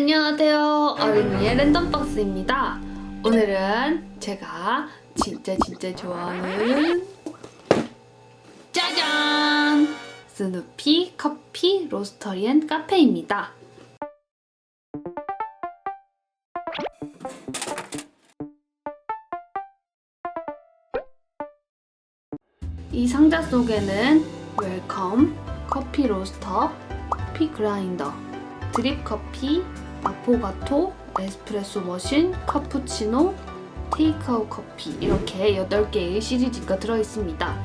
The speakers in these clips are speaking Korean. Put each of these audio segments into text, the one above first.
안녕하세요. 어린이의 랜덤박스입니다. 오늘은 제가 진짜 진짜 좋아하는 짜잔! 스누피 커피 로스터리 앤 카페입니다. 이 상자 속에는 웰컴, 커피 로스터, 커피 그라인더, 드립 커피, 아포가토, 에스프레소 머신, 카푸치노, 테이크아웃 커피 이렇게 8개의 시리즈가 들어있습니다.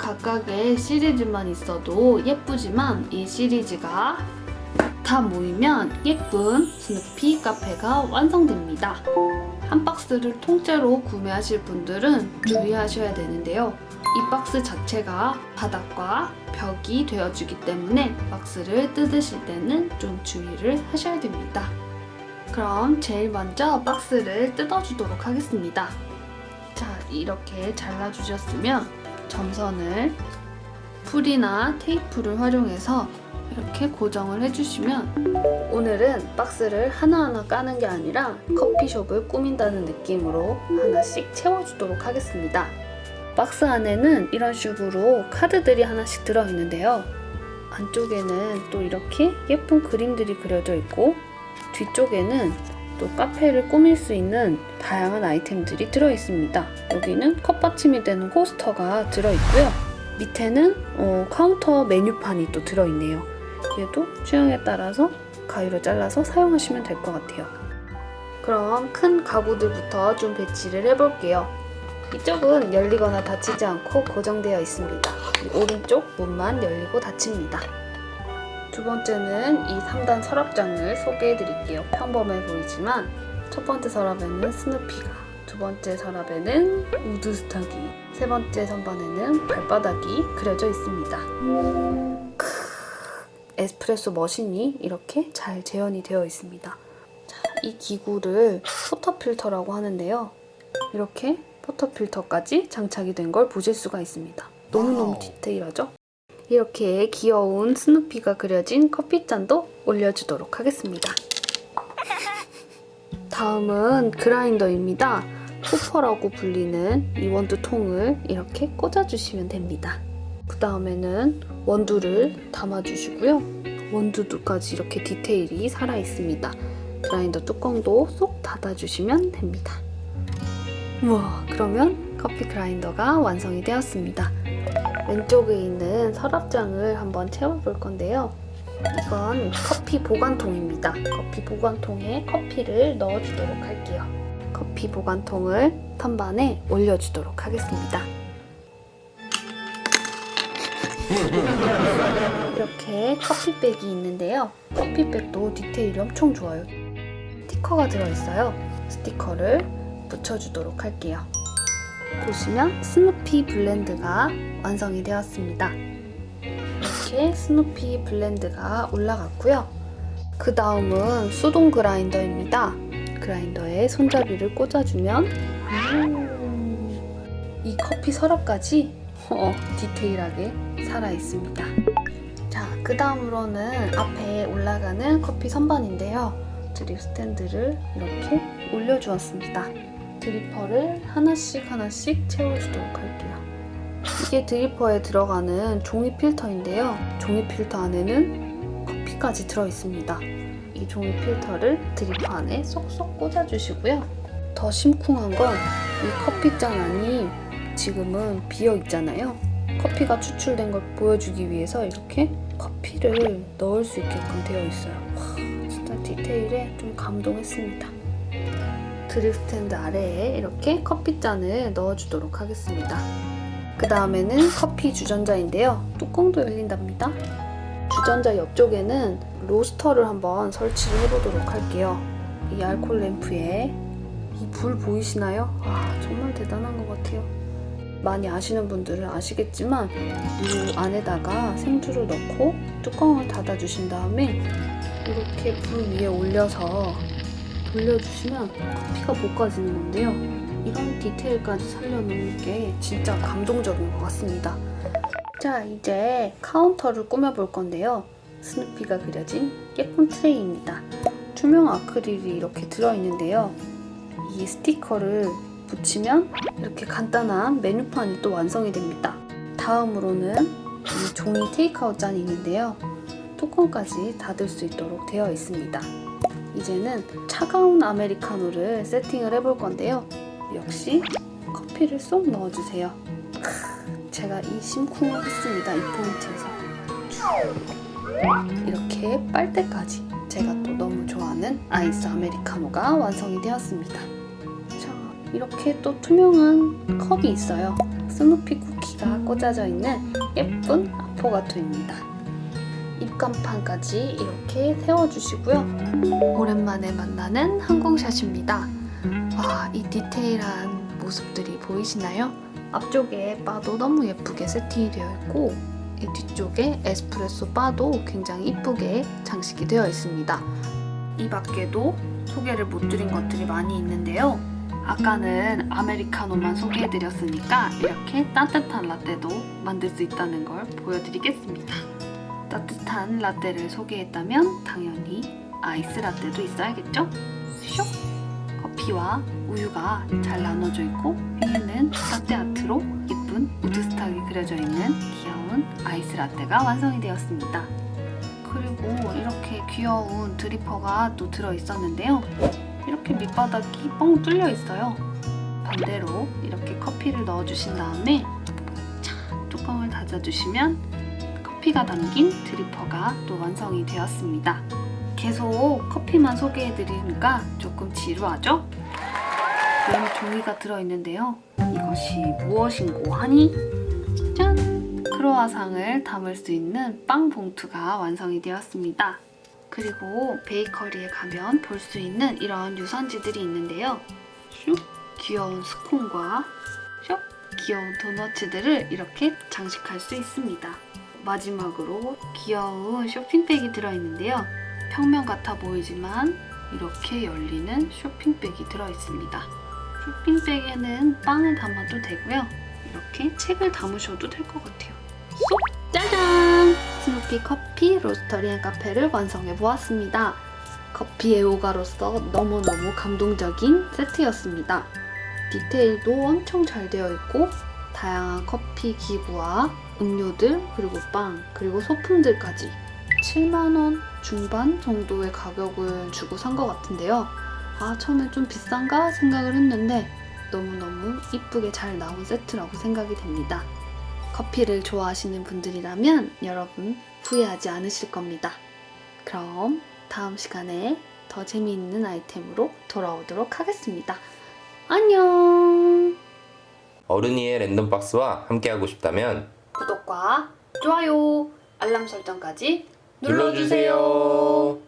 각각의 시리즈만 있어도 예쁘지만 이 시리즈가 다 모이면 예쁜 스누피 카페가 완성됩니다. 한 박스를 통째로 구매하실 분들은 주의하셔야 되는데요. 이 박스 자체가 바닥과 벽이 되어주기 때문에 박스를 뜯으실 때는 좀 주의를 하셔야 됩니다. 그럼 제일 먼저 박스를 뜯어주도록 하겠습니다. 자, 이렇게 잘라주셨으면 점선을 풀이나 테이프를 활용해서 이렇게 고정을 해주시면 오늘은 박스를 하나하나 까는 게 아니라 커피숍을 꾸민다는 느낌으로 하나씩 채워주도록 하겠습니다. 박스 안에는 이런 식으로 카드들이 하나씩 들어있는데요. 안쪽에는 또 이렇게 예쁜 그림들이 그려져 있고 뒤쪽에는 또 카페를 꾸밀 수 있는 다양한 아이템들이 들어있습니다. 여기는 컵받침이 되는 코스터가 들어있고요. 밑에는 어, 카운터 메뉴판이 또 들어있네요. 얘도 취향에 따라서 가위로 잘라서 사용하시면 될 것 같아요. 그럼 큰 가구들부터 좀 배치를 해볼게요. 이쪽은 열리거나 닫히지 않고 고정되어 있습니다. 이 오른쪽 문만 열리고 닫힙니다. 두 번째는 이 3단 서랍장을 소개해 드릴게요. 평범해 보이지만 첫 번째 서랍에는 스누피가, 두 번째 서랍에는 우드스탁이, 세 번째 선반에는 발바닥이 그려져 있습니다. 크, 에스프레소 머신이 이렇게 잘 재현이 되어 있습니다. 자, 이 기구를 포터 필터라고 하는데요. 이렇게 포터 필터까지 장착이 된 걸 보실 수가 있습니다. 너무너무 디테일하죠? 이렇게 귀여운 스누피가 그려진 커피잔도 올려주도록 하겠습니다. 다음은 그라인더입니다. 호퍼라고 불리는 이 원두 통을 이렇게 꽂아주시면 됩니다. 그 다음에는 원두를 담아주시고요. 원두도까지 이렇게 디테일이 살아있습니다. 그라인더 뚜껑도 쏙 닫아주시면 됩니다. 우와, 그러면 커피 그라인더가 완성이 되었습니다. 왼쪽에 있는 서랍장을 한번 채워볼 건데요. 이건 커피 보관통입니다. 커피 보관통에 커피를 넣어주도록 할게요. 커피 보관통을 선반에 올려주도록 하겠습니다. 이렇게 커피백이 있는데요. 커피백도 디테일이 엄청 좋아요. 스티커가 들어있어요. 스티커를 붙여주도록 할게요. 보시면 스누피 블렌드가 완성이 되었습니다. 이렇게 스누피 블렌드가 올라갔고요. 그 다음은 수동 그라인더입니다. 그라인더에 손잡이를 꽂아주면 음, 이 커피 서랍까지 어, 디테일하게 살아있습니다. 자, 그 다음으로는 앞에 올라가는 커피 선반인데요. 드립 스탠드를 이렇게 올려주었습니다. 드리퍼를 하나씩 하나씩 채워주도록 할게요. 이게 드리퍼에 들어가는 종이 필터인데요. 종이 필터 안에는 커피까지 들어있습니다. 이 종이 필터를 드리퍼 안에 쏙쏙 꽂아주시고요. 더 심쿵한 건 이 커피잔 안이 지금은 비어 있잖아요. 커피가 추출된 걸 보여주기 위해서 이렇게 커피를 넣을 수 있게끔 되어 있어요. 와, 진짜 디테일에 좀 감동했습니다. 드립 스탠드 아래에 이렇게 커피잔을 넣어주도록 하겠습니다. 그 다음에는 커피 주전자인데요. 뚜껑도 열린답니다. 주전자 옆쪽에는 로스터를 한번 설치를 해보도록 할게요. 이 알콜 램프에 이 불 보이시나요? 와 정말 대단한 것 같아요. 많이 아시는 분들은 아시겠지만 이 안에다가 생주를 넣고 뚜껑을 닫아주신 다음에 이렇게 불 위에 올려서 돌려주시면 커피가 볶아지는 건데요. 이런 디테일까지 살려놓은 게 진짜 감동적인 것 같습니다. 자, 이제 카운터를 꾸며볼 건데요. 스누피가 그려진 예쁜 트레이입니다. 투명 아크릴이 이렇게 들어있는데요. 이 스티커를 붙이면 이렇게 간단한 메뉴판이 또 완성이 됩니다. 다음으로는 이 종이 테이크아웃 잔이 있는데요. 뚜껑까지 닫을 수 있도록 되어 있습니다. 이제는 차가운 아메리카노를 세팅을 해볼 건데요. 역시 커피를 쏙 넣어주세요. 크, 제가 이 심쿵을 했습니다. 이 포인트에서. 이렇게 빨대까지 제가 또 너무 좋아하는 아이스 아메리카노가 완성이 되었습니다. 자, 이렇게 또 투명한 컵이 있어요. 스누피 쿠키가 꽂아져 있는 예쁜 아포가토입니다. 입간판까지 이렇게 세워주시고요. 오랜만에 만나는 항공샷입니다. 와, 이 디테일한 모습들이 보이시나요? 앞쪽에 바도 너무 예쁘게 세팅이 되어 있고 이 뒤쪽에 에스프레소 바도 굉장히 이쁘게 장식이 되어 있습니다. 이 밖에도 소개를 못 드린 것들이 많이 있는데요. 아까는 아메리카노만 소개해드렸으니까 이렇게 따뜻한 라떼도 만들 수 있다는 걸 보여드리겠습니다. 따뜻한 라떼를 소개했다면 당연히 아이스 라떼도 있어야겠죠? 슉! 커피와 우유가 잘 나눠져 있고 위에는 라떼 아트로 예쁜 우드스탁이 그려져 있는 귀여운 아이스 라떼가 완성이 되었습니다. 그리고 이렇게 귀여운 드리퍼가 또 들어 있었는데요. 이렇게 밑바닥이 뻥 뚫려 있어요. 반대로 이렇게 커피를 넣어주신 다음에 자, 뚜껑을 닫아주시면 커피가 담긴 드리퍼가 또 완성이 되었습니다. 계속 커피만 소개해드리니까 조금 지루하죠? 그럼 종이가 들어있는데요. 이것이 무엇인고 하니? 짠! 크로아상을 담을 수 있는 빵 봉투가 완성이 되었습니다. 그리고 베이커리에 가면 볼 수 있는 이런 유산지들이 있는데요. 슉! 귀여운 스콘과 슉! 귀여운 도너츠들을 이렇게 장식할 수 있습니다. 마지막으로 귀여운 쇼핑백이 들어있는데요. 평면 같아 보이지만 이렇게 열리는 쇼핑백이 들어있습니다. 쇼핑백에는 빵을 담아도 되고요. 이렇게 책을 담으셔도 될 것 같아요. 쏙! 짜잔! 스누피 커피 로스터리 앤 카페를 완성해 보았습니다. 커피 애호가로서 너무너무 감동적인 세트였습니다. 디테일도 엄청 잘 되어 있고 다양한 커피 기구와 음료들 그리고 빵 그리고 소품들까지 7만원 중반 정도의 가격을 주고 산 것 같은데요. 아 처음에 좀 비싼가 생각을 했는데 너무너무 이쁘게 잘 나온 세트라고 생각이 됩니다. 커피를 좋아하시는 분들이라면 여러분 후회하지 않으실 겁니다. 그럼 다음 시간에 더 재미있는 아이템으로 돌아오도록 하겠습니다. 안녕! 어른이의 랜덤박스와 함께하고 싶다면 구독과 좋아요, 알람 설정까지 눌러주세요.